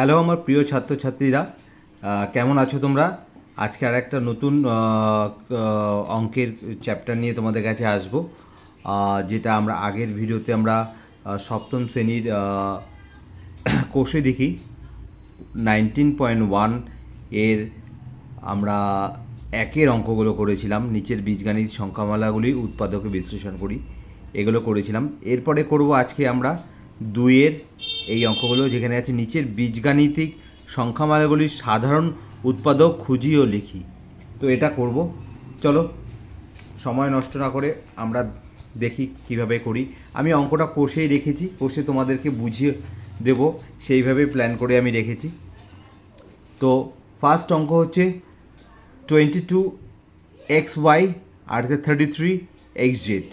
Hello আমার প্রিয় ছাত্রছাত্রীরা। কেমন আছো তোমরা? আজকে আর একটা নতুন অঙ্কের চ্যাপ্টার নিয়ে তোমাদের কাছে আসব। যেটা আমরা আগের ভিডিওতে আমরা সপ্তম শ্রেণির কোষে দেখি। নাইনটিন পয়েন্ট ওয়ানের আমরা একের অঙ্কগুলো করেছিলাম। নিচের বীজগাণিত সংখ্যামালাগুলি উৎপাদকে বিশ্লেষণ করি। এগুলো করেছিলাম। এরপরে করব আজকে আমরা দুইয়ের এই অঙ্কগুলো যেখানে আছে নিচের বীজগাণিতিক সংখ্যামালাগুলির সাধারণ উৎপাদক খুঁজি ও লিখি। তো এটা করব। চলো, সময় নষ্ট না করে আমরা দেখি কীভাবে করি। আমি অঙ্কটা কোষেই রেখেছি, কষে তোমাদেরকে বুঝিয়ে দেব। সেইভাবে প্ল্যান করে আমি রেখেছি। তো ফার্স্ট অঙ্ক হচ্ছে টোয়েন্টি টু এক্স ওয়াই আর থার্টি থ্রি এক্স জেড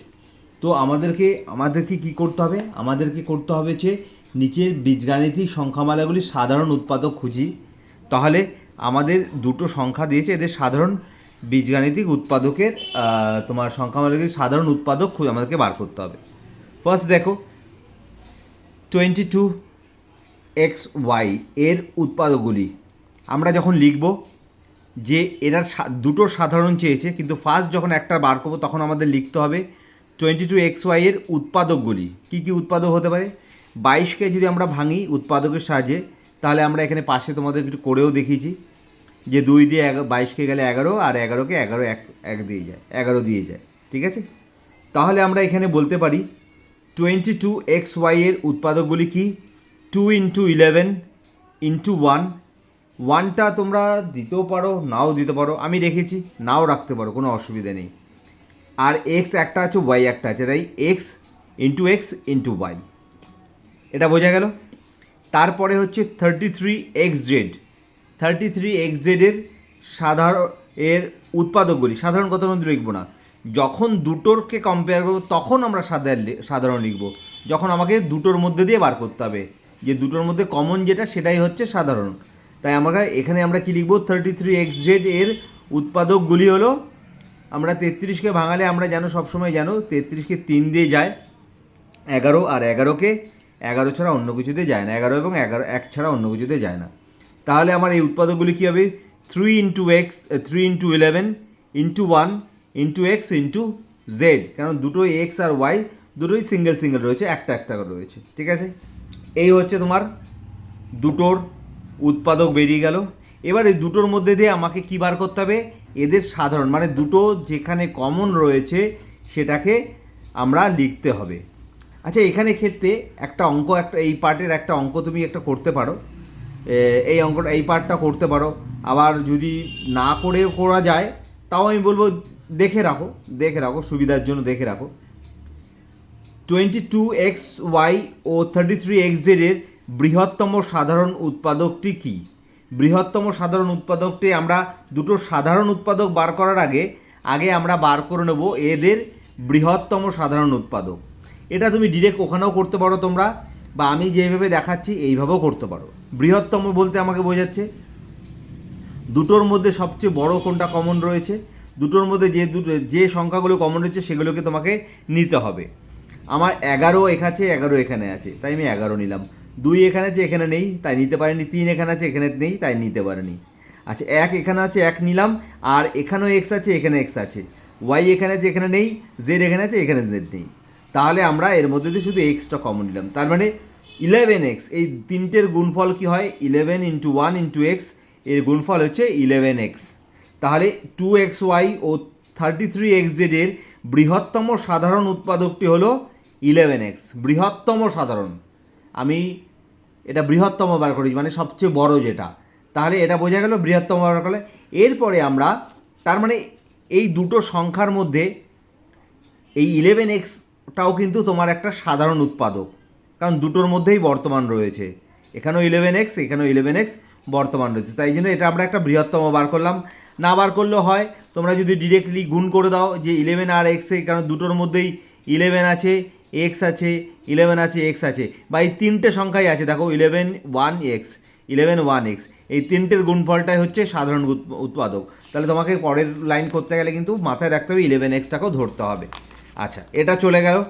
তো আমাদেরকে আমাদেরকে কি করতে হবে? আমাদেরকে করতে হবে যে নিচের বীজগাণিতিক সংখ্যামালাগুলি সাধারণ উৎপাদক খুঁজি। তাহলে আমাদের দুটো সংখ্যা দিয়েছে, এদের সাধারণ বীজগাণিতিক উৎপাদকের তোমার সংখ্যামালাগুলির সাধারণ উৎপাদক আমাদেরকে বার করতে হবে। ফার্স্ট দেখো টোয়েন্টি টু এক্স ওয়াই এর উৎপাদকগুলি। আমরা যখন লিখব যে এরা দুটো সাধারণ চেয়েছে, কিন্তু ফার্স্ট যখন একটা বার করব, তখন আমাদের লিখতে হবে টোয়েন্টি টু এক্স ওয়াইয়ের উৎপাদকগুলি। কী কী উৎপাদক হতে পারে? বাইশকে যদি আমরা ভাঙি উৎপাদকের সাহায্যে, তাহলে আমরা এখানে পাশে তোমাদের একটু করেও দেখিয়েছি যে দুই দিয়ে বাইশকে গেলে এগারো আর এগারোকে এগারো এক এক দিয়ে যায়, এগারো দিয়ে যায়, ঠিক আছে? তাহলে আমরা এখানে বলতে পারি টোয়েন্টি টু এক্স ওয়াইয়ের উৎপাদকগুলি কি? Two into eleven into one ওয়ানটা তোমরা দিতেও পারো, নাও দিতে পারো, আমি রেখেছি, নাও রাখতে পারো, কোনো অসুবিধা নেই। আর এক্স একটা আছে ওয়াই একটা আছে, তাই X into X into Y এটা বোঝা গেল? তারপরে হচ্ছে thirty three X Z thirty three X জেডের সাধারণ, এর উৎপাদকগুলি, সাধারণ কথা মধ্যে লিখব না। যখন দুটোরকে কম্পেয়ার করব, তখন আমরা সাধারণ সাধারণ লিখব। যখন আমাকে দুটোর মধ্যে দিয়ে বার করতে হবে, যে দুটোর মধ্যে কমন যেটা, সেটাই হচ্ছে সাধারণ। তাই আমাকে এখানে আমরা কি লিখব? থার্টি থ্রি এক্স জেড এর উৎপাদকগুলি হলো আমরা তেত্রিশকে ভাঙালে আমরা জানো সবসময় জানো তেত্রিশকে তিন দিয়ে যায়, এগারো আর এগারোকে, এগারো ছাড়া অন্য কিছুতে যায় না, এগারো এবং এগারো, এক ছাড়া অন্য কিছুতে যায় না। তাহলে আমার এই উৎপাদকগুলি কী হবে? Three into X three into eleven into one into X into Z কারণ দুটোই এক্স আর ওয়াই দুটোই সিঙ্গেল সিঙ্গেল রয়েছে, একটা একটা করে রয়েছে, ঠিক আছে? এই হচ্ছে তোমার দুটোর উৎপাদক বেরিয়ে গেল। এবার এই দুটোর মধ্যে দিয়ে আমাকে কী বার করতে হবে? এদের সাধারণ মানে দুটো যেখানে কমন রয়েছে, সেটাকে আমরা লিখতে হবে। আচ্ছা এখানে ক্ষেত্রে একটা অঙ্ক, একটা এই পার্টের একটা অঙ্ক তুমি একটা করতে পারো। এই অঙ্কটা এই পার্টটা করতে পারো। আবার যদি না করেও করা যায়, তাও আমি বলব দেখে রাখো দেখে রাখো, সুবিধার জন্য দেখে রাখো। টোয়েন্টি টু এক্স ওয়াই ও থার্টি থ্রি এক্স জেডের বৃহত্তম সাধারণ উৎপাদকটি কি? বৃহত্তম সাধারণ উৎপাদকটি আমরা দুটো সাধারণ উৎপাদক বার করার আগে আগে আমরা বার করে নেব এদের বৃহত্তম সাধারণ উৎপাদক। এটা তুমি ডিরেক্ট ওখানেও করতে পারো তোমরা, বা আমি যেভাবে দেখাচ্ছি এইভাবেও করতে পারো। বৃহত্তম বলতে আমাকে বোঝাচ্ছে, দুটোর মধ্যে সবচেয়ে বড় কোনটা কমন রয়েছে, দুটোর মধ্যে যে দুটো, যে সংখ্যাগুলো কমন রয়েছে সেগুলোকে তোমাকে নিতে হবে। আমার এগারো এখানে এগারো এখানে আছে, তাই আমি এগারো নিলাম। দুই এখানে আছে, এখানে নেই, তাই নিতে পারিনি। তিন এখানে আছে, এখানে নেই, তাই নিতে পারিনি। আচ্ছা এক এখানে আছে, এক নিলাম, আর এখানেও এক্স আছে, এখানে এক্স আছে। ওয়াই এখানে আছে, এখানে নেই জেড এখানে আছে, এখানে জেড নেই। তাহলে আমরা এর মধ্যে দিয়ে শুধু এক্সটা কমন নিলাম। তার মানে ইলেভেন এক্স এই তিনটের গুণফল কি হয়? ইলেভেন ইন্টু ওয়ান ইন্টু এক্সের গুণফল হচ্ছে ইলেভেন এক্স তাহলে টু এক্স ওয়াই ও থার্টি থ্রি এক্স জেডের বৃহত্তম সাধারণ উৎপাদকটি হলো ইলেভেন এক্স বৃহত্তম সাধারণ। আমি এটা বৃহত্তম বার করি মানে সবচেয়ে বড় যেটা। তাহলে এটা বোঝা গেল বৃহত্তম বার করলে এরপরে আমরা, তার মানে এই দুটো সংখ্যার মধ্যে এই ইলেভেন এক্সটাও কিন্তু তোমার একটা সাধারণ উৎপাদক, কারণ দুটোর মধ্যেই বর্তমান রয়েছে। এখানেও ইলেভেন এক্স এখানেও ইলেভেন এক্স বর্তমান রয়েছে। তাই জন্য এটা আমরা একটা বৃহত্তম বার করলাম। না বার করলেও হয়, তোমরা যদি ডিরেক্টলি গুণ করে দাও যে ইলেভেন আর এক্সে কারণ দুটোর মধ্যেই ইলেভেন আছে এক্স আছে ইলেভেন আছে এক্স আছে। বা এই তিনটে সংখ্যাই আছে, দেখো eleven one X eleven one X এই তিনটের গুণফলটাই হচ্ছে সাধারণ উৎ- উৎপাদক। তাহলে তোমাকে পরের লাইন করতে গেলে কিন্তু মাথায় রাখতে হবে ইলেভেন এক্সটাকেও ধরতে হবে। আচ্ছা এটা চলে গেল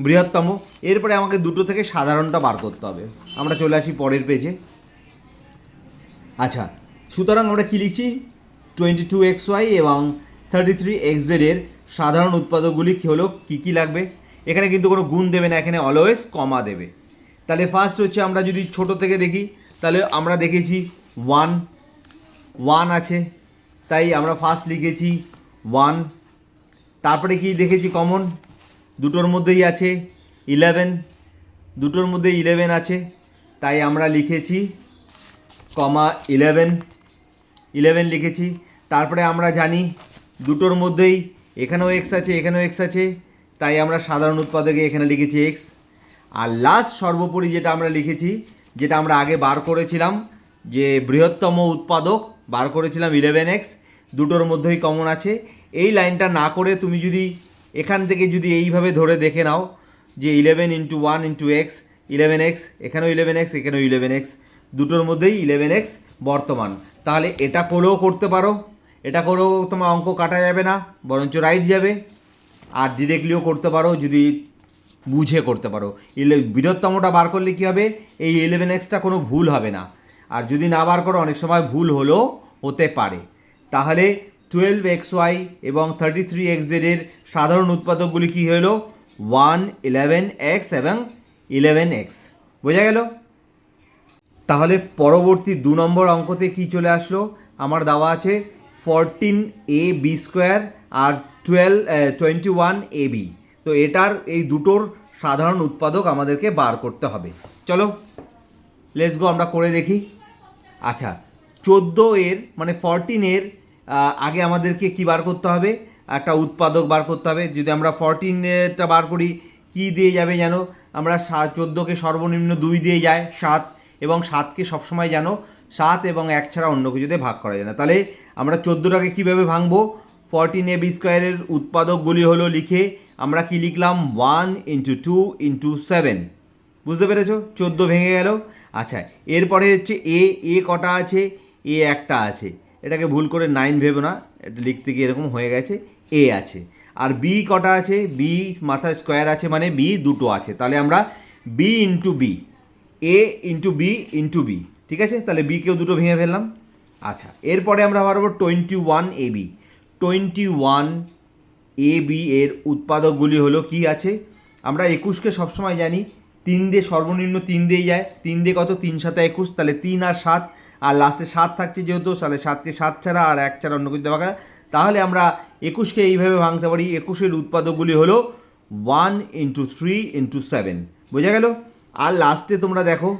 বৃহত্তম। এরপরে আমাকে দুটো থেকে সাধারণটা বার করতে হবে। আমরা চলে আসি পরের পেজে আচ্ছা সুতরাং আমরা কি লিখছি? টোয়েন্টি টু এক্স ওয়াই এবং থার্টি থ্রি এক্স জেডের সাধারণ উৎপাদকগুলি হলো? কী কী লাগবে? এখানে কিন্তু কোনো গুণ দেবে না, এখানে অলওয়েজ কমা দেবে। তাহলে ফার্স্ট হচ্ছে আমরা যদি ছোট থেকে দেখি, তাহলে আমরা দেখেছি ওয়ান ওয়ান আছে, তাই আমরা ফার্স্ট লিখেছি ওয়ান তারপরে কি দেখেছি কমন দুটোর মধ্যেই আছে ইলেভেন দুটোর মধ্যে ইলেভেন আছে, তাই আমরা লিখেছি কমা ইলেভেন ইলেভেন লিখেছি। তারপরে আমরা জানি দুটোর মধ্যেই এখানেও এক্স আছে, এখানেও এক্স আছে তাই আমরা সাধারণ উৎপাদকে এখানে লিখেছি এক্স আর লাস্ট সর্বোপরি যেটা আমরা লিখেছি, যেটা আমরা আগে বার করেছিলাম, যে বৃহত্তম উৎপাদক, বার করেছিলাম ইলেভেন এক্স দুটোর মধ্যেই কমন আছে। এই লাইনটা না করে তুমি যদি এখান থেকে যদি এইভাবে ধরে দেখে নাও, যে eleven into one into X eleven X এখানেও ইলেভেন এক্স এখানেও ইলেভেন এক্স দুটোর মধ্যেই ইলেভেন এক্স বর্তমান। তাহলে এটা করেও করতে পারো, এটা করেও তোমার অঙ্ক কাটা যাবে না, বরঞ্চ রাইট যাবে। আর ডিরেক্টলিও করতে পারো, যদি বুঝে করতে পারো। ইলে বৃহত্তমটা বার করলে কী হবে? এই ইলেভেন এক্সটা কোনো ভুল হবে না। আর যদি না বার করো, অনেক সময় ভুল হলেও হতে পারে। তাহলে টুয়েলভ এক্স ওয়াই এবং থার্টি থ্রি এক্স জেডের সাধারণ উৎপাদকগুলি কী হলো? ওয়ান ইলেভেন এক্স এবং ইলেভেন এক্স বোঝা গেল? তাহলে পরবর্তী দু নম্বর অঙ্কতে কি চলে আসলো? আমার দেওয়া আছে fourteen A B square R twelve twenty one A B তো এটার এই দুটোর সাধারণ উৎপাদক আমাদেরকে বার করতে হবে। চলো লেটস গো আমরা করে দেখি। আচ্ছা চোদ্দ এর মানে ফরটিন এর আগে আমাদেরকে কি বার করতে হবে? একটা উৎপাদক বার করতে হবে। যদি আমরা ফরটিনটা বার করি, কি দিয়ে যাবে যেন? আমরা সাত, চোদ্দোকে সর্বনিম্ন দুই দিয়ে যায়, সাত, এবং সাতকে সবসময় যেন সাত এবং এক ছাড়া অন্য কিছুতে ভাগ করা যায় না। তাহলে আমরা চোদ্দোটাকে কীভাবে ভাঙবো? ফরটিন এ বি স্কোয়ারের উৎপাদকগুলি হলো লিখে আমরা কি লিখলাম? One into two into seven বুঝতে পেরেছ? চোদ্দ ভেঙে গেল। আচ্ছা এরপরে হচ্ছে এ এ কটা আছে? এ একটা আছে। এটাকে ভুল করে নাইন ভেবো না। এটা লিখতে গিয়ে এরকম হয়ে গেছে। এ আছে। আর বি কটা আছে? বি মাথায় স্কোয়ার আছে মানে বি দুটো আছে। তাহলে আমরা B into B A into B into B ঠিক আছে? তাহলে বিকেও দুটো ভেঙে ফেললাম। আচ্ছা এরপরে আমরা পারব twenty one A B twenty one A B এর উৎপাদকগুলি হলো কি আছে? আমরা একুশকে সবসময় জানি, তিন দিয়ে সর্বনিম্ন তিন দিয়ে যায়। তিন দিয়ে কত? তিন সাথে একুশ, তাহলে তিন আর সাত। আর লাস্টে সাত থাকছে যেহেতু, তাহলে সাতকে সাত ছাড়া আর এক ছাড়া অন্য কিছু ভাঙা তাহলে আমরা একুশকে এইভাবে ভাঙতে পারি। একুশের উৎপাদকগুলি হলো one into three into seven বোঝা গেল? আর লাস্টে তোমরা দেখো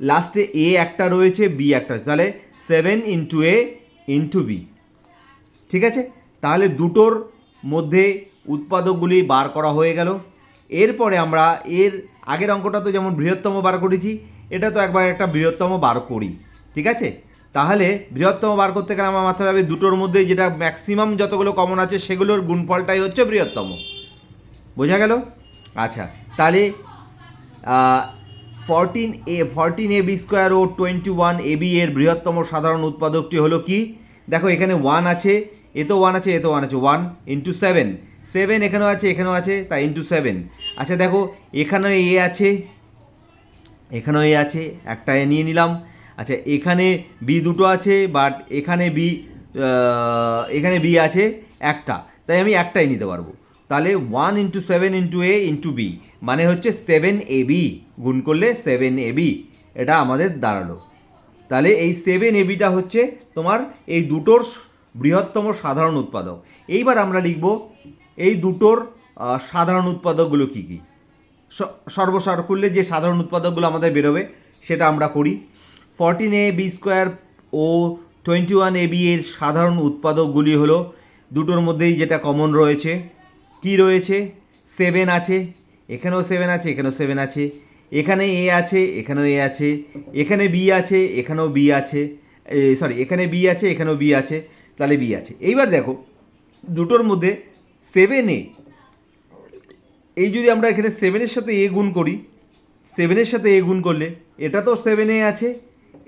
লাস্টে এ একটা রয়েছে বি একটা। তাহলে seven into A into B ঠিক আছে? তাহলে দুটোর মধ্যে উৎপাদকগুলি বার করা হয়ে গেল। এরপরে আমরা এর আগের অঙ্কটা তো যেমন বৃহত্তম বার করেছি, এটা তো একবার একটা বৃহত্তম বার করি। ঠিক আছে? তাহলে বৃহত্তম বার করতে গেলে আমার মাথায় হবে দুটোর মধ্যে যেটা ম্যাক্সিমাম যতগুলো কমন আছে, সেগুলোর গুণফলটাই হচ্ছে বৃহত্তম। বোঝা গেল? আচ্ছা তাহলে fourteen A fourteen A B square O twenty one A B এর বৃহত্তম সাধারণ উৎপাদকটি হলো কি? দেখো, এখানে ওয়ান আছে, এ তো ওয়ান আছে, এ তো ওয়ান আছে ওয়ান ইন্টু সেভেন সেভেন এখানেও আছে এখানেও আছে তাই ইন্টু সেভেন আচ্ছা দেখো, এখানেও এ আছে, এখানেও এ আছে, একটা এ নিয়ে নিলাম। আচ্ছা এখানে বি দুটো আছে বাট এখানে বি এখানে বি আছে একটা। তাই আমি একটাই নিতে পারব। তাহলে one into seven into A into B মানে হচ্ছে সেভেন এ বি গুণ করলে সেভেন এ বি এটা আমাদের দাঁড়াল। তাহলে এই সেভেন এ বিটা হচ্ছে তোমার এই দুটোর বৃহত্তম সাধারণ উৎপাদক। এইবার আমরা লিখব এই দুটোর সাধারণ উৎপাদকগুলো কী কী? সর্বসার করলে যে সাধারণ উৎপাদকগুলো আমাদের বেরোবে, সেটা আমরা করি। ফরটিন এ বি স্কোয়ার ও টোয়েন্টি ওয়ান এ বি এর সাধারণ উৎপাদকগুলি হলো দুটোর মধ্যেই যেটা কমন রয়েছে। কি রয়েছে? সেভেন আছে, এখানেও সেভেন আছে, এখানেও সেভেন আছে। এখানে এ আছে, এখানেও এ আছে। এখানে বি আছে, এখানেও বি আছে। সরি এখানে বি আছে, এখানেও বি আছে, তাহলে বি আছে। এইবার দেখো, দুটোর মধ্যে সেভেন এ এই যদি আমরা এখানে সেভেনের সাথে এ গুণ করি সেভেনের সাথে এ গুণ করলে এটা তো সেভেনে আছে,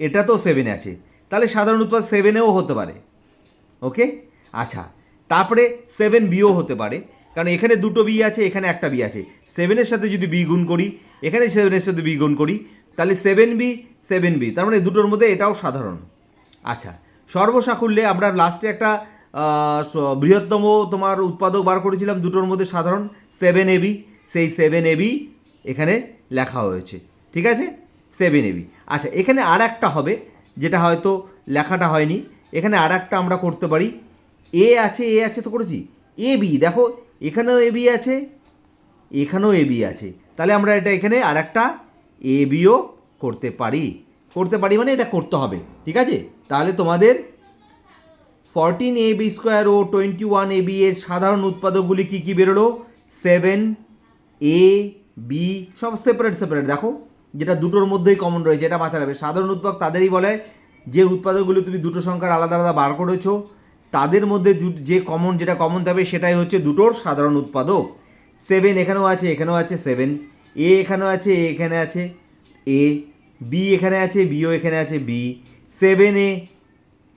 এটা তো সেভেনে আছে। তাহলে সাধারণ উৎপাদ সেভেনেও হতে পারে। ওকে আচ্ছা তারপরে সেভেন বিও হতে পারে। কারণ এখানে দুটো বি আছে, এখানে একটা বি আছে। সেভেনের সাথে যদি বি গুণ করি, এখানে সেভেনের সাথে বি গুণ করি, তাহলে সেভেন বি সেভেন বি তার মানে দুটোর মধ্যে এটাও সাধারণ। আচ্ছা সর্বসাকুল্যে আমরা লাস্টে একটা বৃহত্তম তোমার উৎপাদক বার করেছিলাম, দুটোর মধ্যে সাধারণ সেভেন এবি সেই সেভেন এবি এখানে লেখা হয়েছে। ঠিক আছে? সেভেন এবি আচ্ছা এখানে আর একটা হবে, যেটা হয়তো লেখাটা হয়নি। এখানে আর একটা আমরা করতে পারি। এ আছে এ আছে তো করেছি? এ বি দেখো এখানেও এ বি আছে, এখানেও এ বি আছে। তাহলে আমরা এটা এখানে আর একটা এ বিও করতে পারি। করতে পারি মানে এটা করতে হবে, ঠিক আছে? তাহলে তোমাদের ফরটিন এ বি স্কোয়ার ও টোয়েন্টি ওয়ান এ বি এর সাধারণ উৎপাদকগুলি কী কী বেরোলো? সেভেন এ বি সব সেপারেট সেপারেট দেখো, যেটা দুটোর মধ্যেই কমন রয়েছে, এটা মাথায় রাখবে। সাধারণ উৎপাদক তাদেরই বলে যে উৎপাদকগুলি তুমি দুটো সংখ্যার আলাদা আলাদা বার করেছ তাদের মধ্যে যে কমন যেটা কমন থাকবে সেটাই হচ্ছে দুটোর সাধারণ উৎপাদক। সেভেন এখানেও আছে এখানেও আছে সেভেন এ এখানেও আছে এ এখানে আছে। এ বি এখানে আছে বিও এখানে আছে B seven A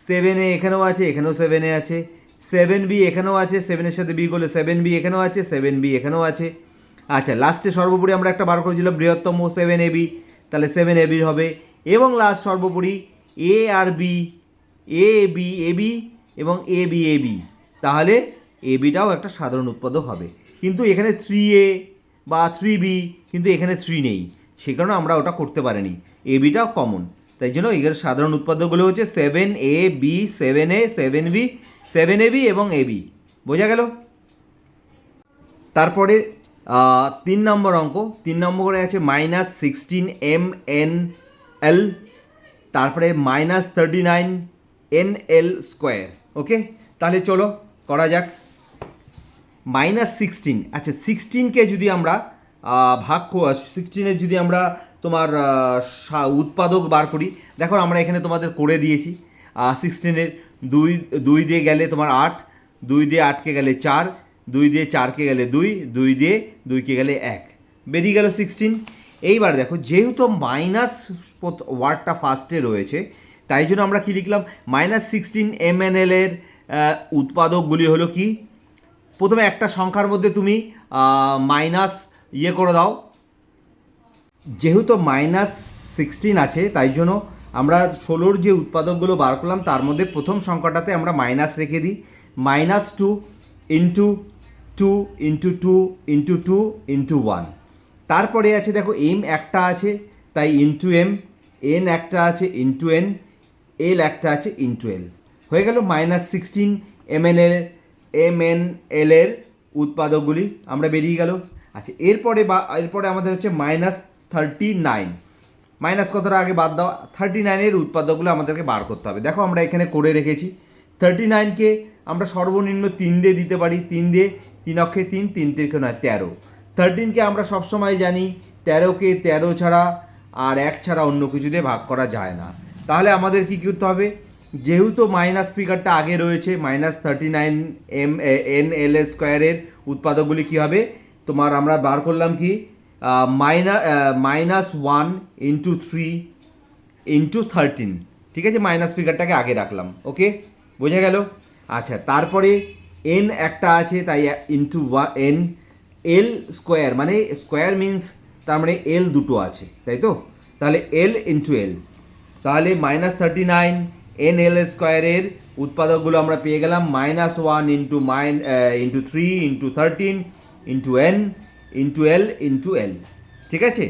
seven A এখানেও আছে, এখানেও সেভেন এ আছে। সেভেন বি এখানেও আছে সেভেনের সাথে বি করলে সেভেন বি এখানেও আছে সেভেন বি এখানেও আছে। আচ্ছা লাস্টে সর্বোপরি আমরা একটা বার করেছিলাম, বৃহত্তম সেভেন এ বি তাহলে সেভেন এ বি হবে। এবং লাস্ট সর্বোপরি A R B A B A B এবং এ বি এ বি তাহলে এ বিটাও একটা সাধারণ উৎপাদক হবে। কিন্তু এখানে থ্রি এ বা থ্রি বি কিন্তু এখানে থ্রি নেই। সে কারণে আমরা ওটা করতে পারিনি। এ বিটাও কমন তাই জন্য এখানে সাধারণ উৎপাদকগুলো হচ্ছে seven A B seven A seven B seven A B এবং এ বি বোঝা গেল? তারপরে তিন নম্বর অঙ্ক। তিন নম্বরে আছে minus sixteen M N L তারপরে minus thirty nine N L square okay? তাহলে চলো, করা যাক। Minus sixteen. আচ্ছা সিক্সটিনকে যদি আমরা ভাগ সিক্সটিনের যদি আমরা তোমার উৎপাদক বার করি, দেখো আমরা এখানে তোমাদের করে দিয়েছি। সিক্সটিনের দুই দুই দিয়ে গেলে তোমার আট, দুই দিয়ে আটকে গেলে চার, দুই দিয়ে চারকে গেলে দুই দুই দিয়ে দুইকে গেলে এক। বেরিয়ে গেল সিক্সটিন। এইবার দেখো, যেহেতু মাইনাস ওয়ার্ডটা ফার্স্টে রয়েছে তাই জন্য আমরা কি লিখলাম? মাইনাস সিক্সটিন এম এন উৎপাদকগুলি হলো কি? প্রথমে একটা সংখ্যার মধ্যে তুমি মাইনাস ইয়ে করে দাও। যেহেতু মাইনাস সিক্সটিন আছে, তাই জন্য আমরা ষোলোর যে উৎপাদকগুলো বার করলাম, তার মধ্যে প্রথম সংখ্যাটাতে আমরা মাইনাস রেখে দিই। Minus two into two into two into two into one তারপরে আছে দেখো এম একটা আছে, তাই ইন্টু এম এন একটা আছে ইন্টু এন এল একটা আছে ইন্টু এল হয়ে গেল minus sixteen M L M N L এর উৎপাদকগুলি, আমরা বেরিয়ে গেল। আচ্ছা এরপরে বা, এরপরে আমাদের হচ্ছে মাইনাস থার্টি নাইন মাইনাস কতটা আগে বাদ দাও? থার্টি নাইনের উৎপাদকগুলো আমাদেরকে বার করতে হবে। দেখো আমরা এখানে করে রেখেছি। থার্টি নাইনকে আমরা সর্বনিম্ন তিন দিয়ে দিতে পারি। তিন দিয়ে তিন অক্ষে তিন তিন তিনকে নয়, তেরো। থার্টিনকে আমরা সবসময় জানি, তেরোকে তেরো ছাড়া আর এক ছাড়া অন্য কিছু দিয়ে ভাগ করা যায় না। তাহলে আমাদের কী করতে হবে? যেহেতু মাইনাস ফিগারটা আগে রয়েছে minus thirty nine M N L স্কোয়ারের উৎপাদকগুলি কী হবে? তোমার আমরা বার করলাম কি? Minus minus one into three into thirteen ঠিক আছে? মাইনাস ফিগারটাকে আগে রাখলাম। ওকে বোঝা গেল? আচ্ছা তারপরে এন একটা আছে, তাই ইন্টু এন এল স্কোয়ার মানে স্কোয়ার মিন্স তার মানে এল দুটো আছে, তাই তো? তাহলে এল ইন্টু এল তাহলে minus thirty nine N L স্কোয়ারের উৎপাদকগুলো আমরা পেয়ে গেলাম minus one into mine into three into thirteen into N into L into L ঠিক আছে?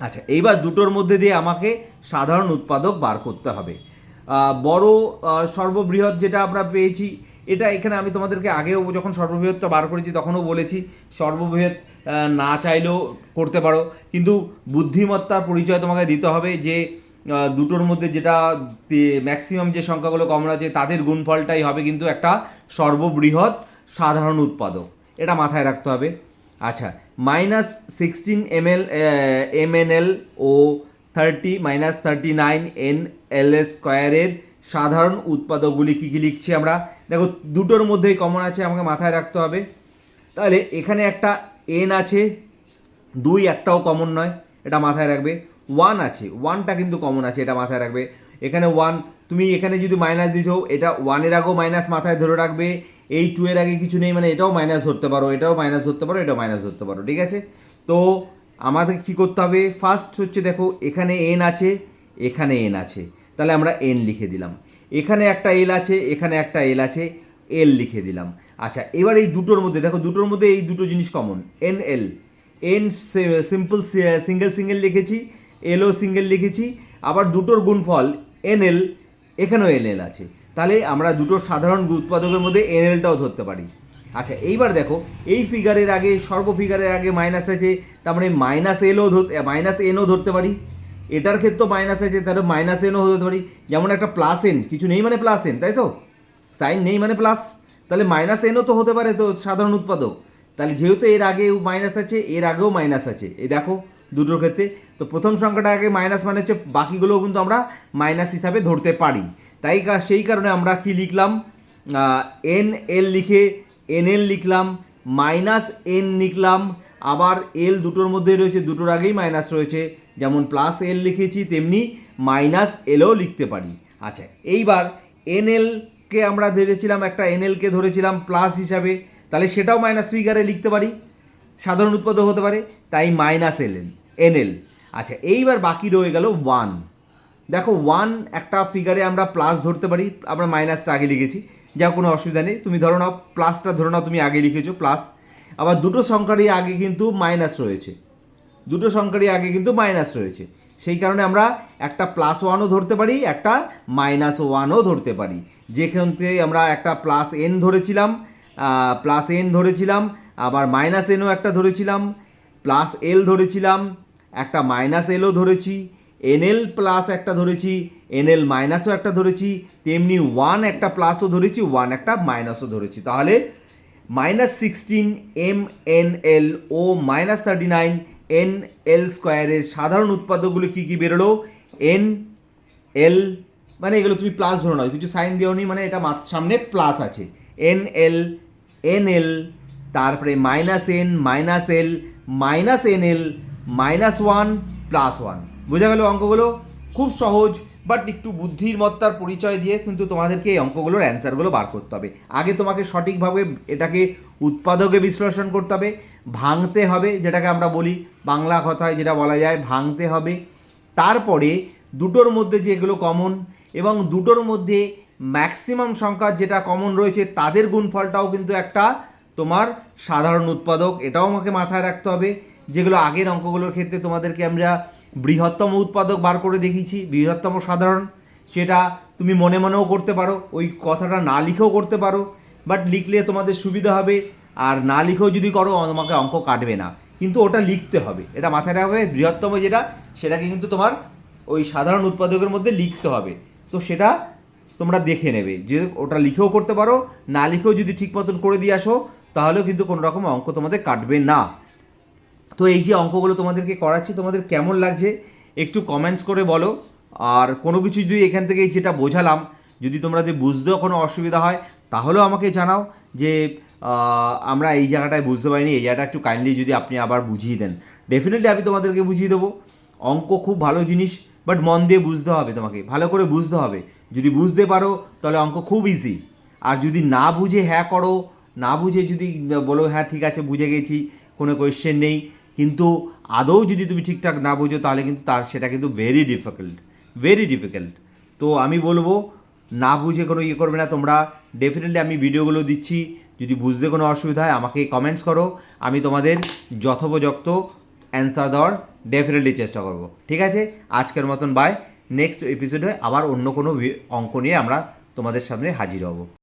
আচ্ছা এইবার দুটোর মধ্যে দিয়ে আমাকে সাধারণ উৎপাদক বার করতে হবে। বড় সর্ববৃহৎ যেটা আমরা পেয়েছি, এটা এখানে আমি তোমাদেরকে আগেও যখন সর্ববৃহৎটা বার করেছি তখনও বলেছি, সর্ববৃহৎ না চাইলেও করতে পারো। কিন্তু বুদ্ধিমত্তার পরিচয় তোমাকে দিতে হবে যে দুটোর মধ্যে যেটা ম্যাক্সিমাম যে সংখ্যাগুলো কমন আছে, তাদের গুণফলটাই হবে কিন্তু একটা সর্ববৃহৎ সাধারণ উৎপাদক। এটা মাথায় রাখতে হবে। আচ্ছা minus sixteen M L M N L ও thirty minus thirty nine N L S স্কোয়ারের সাধারণ উৎপাদকগুলি কী কী লিখছি আমরা? দেখো, দুটোর মধ্যেই কমন আছে, আমাকে মাথায় রাখতে হবে। তাহলে এখানে একটা এন আছে, দুই একটাও কমন নয়, এটা মাথায় রাখবে। ওয়ান আছে ওয়ানটা কিন্তু কমন আছে, এটা মাথায় রাখবে। এখানে ওয়ান তুমি এখানে যদি মাইনাস দিছো, এটা ওয়ানের আগেও মাইনাস মাথায় ধরে রাখবে। এই টু এর আগে কিছু নেই মানে এটাও মাইনাস ধরতে পারো, এটাও মাইনাস ধরতে পারো, এটাও মাইনাস ধরতে পারো, ঠিক আছে? তো আমাদের কি করতে হবে? ফার্স্ট হচ্ছে দেখো, এখানে এন আছে, এখানে এন আছে। তাহলে আমরা এন লিখে দিলাম। এখানে একটা এল আছে, এখানে একটা এল আছে এল লিখে দিলাম। আচ্ছা এবার এই দুটোর মধ্যে, দেখো, দুটোর মধ্যে এই দুটো জিনিস common N L N simple single single লিখেছি। এলও সিঙ্গেল লিখেছি, আবার দুটোর গুণফল এন এল এখানেও এন এল আছে। তাহলে আমরা দুটো সাধারণ উৎপাদকের মধ্যে এন এলটাও ধরতে পারি। আচ্ছা এইবার দেখো, এই ফিগারের আগে, সর্ব ফিগারের আগে মাইনাস আছে, তার মানে মাইনাস এলও মাইনাস এনও ধরতে পারি। এটার ক্ষেত্রেও মাইনাস আছে, তাহলে মাইনাস এনও ধরতে পারি। যেমন একটা প্লাস এন কিছু নেই মানে প্লাস এন তাই তো? সাইন নেই মানে প্লাস তাহলে মাইনাস এনও তো হতে পারে তো সাধারণ উৎপাদক। তাহলে যেহেতু এর আগেও মাইনাস আছে, এর আগেও মাইনাস আছে। এই দেখো দুটোর ক্ষেত্রে। তো প্রথম সংখ্যাটা আগে মাইনাস মানে হচ্ছে বাকিগুলোও কিন্তু আমরা মাইনাস হিসাবে ধরতে পারি। তাই সেই কারণে আমরা কি লিখলাম? এন এল লিখে এন এল লিখলাম মাইনাস এন লিখলাম, আবার এল দুটোর মধ্যে রয়েছে, দুটোর আগেই মাইনাস রয়েছে। যেমন প্লাস এল লিখেছি, তেমনি মাইনাস এলও লিখতে পারি। আচ্ছা এইবার এন এলকে আমরা ধরেছিলাম, একটা এন এলকে ধরেছিলাম প্লাস হিসাবে। তাহলে সেটাও মাইনাস ফিগারে লিখতে পারি। সাধারণ উৎপাদক হতে পারে, তাই মাইনাস এল এন এল আচ্ছা এইবার বাকি রয়ে গেল ওয়ান। দেখো, ওয়ান একটা ফিগারে আমরা প্লাস ধরতে পারি, আমরা মাইনাসটা আগে লিখেছি। যা কোনো অসুবিধা নেই। তুমি ধরো নাও প্লাসটা ধরো নাও, তুমি আগে লিখেছো প্লাস আবার দুটো সংখ্যারই আগে কিন্তু মাইনাস রয়েছে। দুটো সংখ্যারই আগে কিন্তু মাইনাস রয়েছে। সেই কারণে আমরা একটা প্লাস ওয়ানও ধরতে পারি, একটা মাইনাস ওয়ানও ধরতে পারি। যেখান থেকে আমরা একটা প্লাস এন ধরেছিলাম প্লাস এন ধরেছিলাম, আবার মাইনাস এনও একটা ধরেছিলাম। প্লাস এল ধরেছিলাম, একটা মাইনাস এলও ধরেছি এনএল প্লাস একটা ধরেছি এনএল মাইনাসও একটা ধরেছি, তেমনি ওয়ান একটা প্লাসও ধরেছি ওয়ান একটা মাইনাসও ধরেছি। তাহলে minus sixteen m n l ও minus thirty nine n l স্কোয়ারের সাধারণ উৎপাদকগুলো কী কী বেরোলো? এন এল মানে এগুলো তুমি প্লাস ধরো না, কিছু সাইন দিও নি মানে এটা সামনে প্লাস আছে। এন এল এন এল তারপরে minus n minus l minus n l minus one plus one বোঝা গেল অঙ্কগুলো? খুব সহজ বাট একটু বুদ্ধির মত্তার পরিচয় দিয়ে কিন্তু তোমাদেরকে এই অঙ্কগুলোর অ্যান্সারগুলো বার করতে হবে। আগে তোমাকে সঠিকভাবে এটাকে উৎপাদকে বিশ্লেষণ করতে হবে। ভাঙতে হবে, যেটাকে আমরা বলি বাংলা কথায় যেটা বলা যায় ভাঙতে হবে। তারপরে দুটোর মধ্যে যেগুলো কমন এবং দুটোর মধ্যে ম্যাক্সিমাম সংখ্যা যেটা কমন রয়েছে, তাদের গুণফলটাও কিন্তু একটা তোমার সাধারণ উৎপাদক, এটাও আমাকে মাথায় রাখতে হবে। যেগুলো আগের অঙ্কগুলোর ক্ষেত্রে তোমাদেরকে আমরা বৃহত্তম উৎপাদক বার করে দেখিয়েছি, বৃহত্তম সাধারণ, সেটা তুমি মনে মনেও করতে পারো, ওই কথাটা না লিখেও করতে পারো বাট লিখলে তোমাদের সুবিধা হবে, আর না লিখেও যদি করো, তোমাকে অঙ্ক কাটবে না। কিন্তু ওটা লিখতে হবে, এটা মাথায় রাখবে বৃহত্তম যেটা, সেটাকে কিন্তু তোমার ওই সাধারণ উৎপাদকের মধ্যে লিখতে হবে। তো সেটা তোমরা দেখে নেবে, যে ওটা লিখেও করতে পারো, না লিখেও যদি ঠিক মতন করে দিয়ে আসো তাহলেও কিন্তু কোনো রকম অঙ্ক তোমাদের কাটবে না। তো এই যে অঙ্কগুলো তোমাদেরকে করাচ্ছি, তোমাদের কেমন লাগছে একটু কমেন্টস করে বলো। আর কোনো কিছু যদি এখান থেকে যেটা বোঝালাম, যদি তোমরা যদি বুঝতেও কোনো অসুবিধা হয়, তাহলেও আমাকে জানাও যে আমরা এই জায়গাটায় বুঝতে পারিনি, এই জায়গাটা একটু কাইন্ডলি যদি আপনি আবার বুঝিয়ে দেন। ডেফিনেটলি আমি তোমাদেরকে বুঝিয়ে দেবো। অঙ্ক খুব ভালো জিনিস বাট মন দিয়ে বুঝতে হবে তোমাকে। ভালো করে বুঝতে হবে। যদি বুঝতে পারো, তাহলে অঙ্ক খুব ইজি আর যদি না বুঝে হ্যাঁ করো না বুঝে যদি বলো হ্যাঁ ঠিক আছে, বুঝে গেছি, কোনো কোয়েশ্চেন নেই। কিন্তু আদৌ যদি তুমি ঠিকঠাক না বুঝো, তাহলে কিন্তু তার, সেটা কিন্তু ভেরি ডিফিকাল্ট ভেরি ডিফিকাল্ট তো আমি বলব, না বুঝে কোনো ইয়ে করবে না। তোমরা ডেফিনেটলি আমি ভিডিওগুলো দিচ্ছি। যদি বুঝতে কোনো অসুবিধা হয়, আমাকে কমেন্টস করো। আমি তোমাদের যথোপযুক্ত অ্যান্সার দেওয়ার ডেফিনেটলি চেষ্টা করব। ঠিক আছে? আজকের মতন বাই নেক্সট এপিসোডে আবার অন্য কোনো অঙ্ক নিয়ে আমরা তোমাদের সামনে হাজির হব।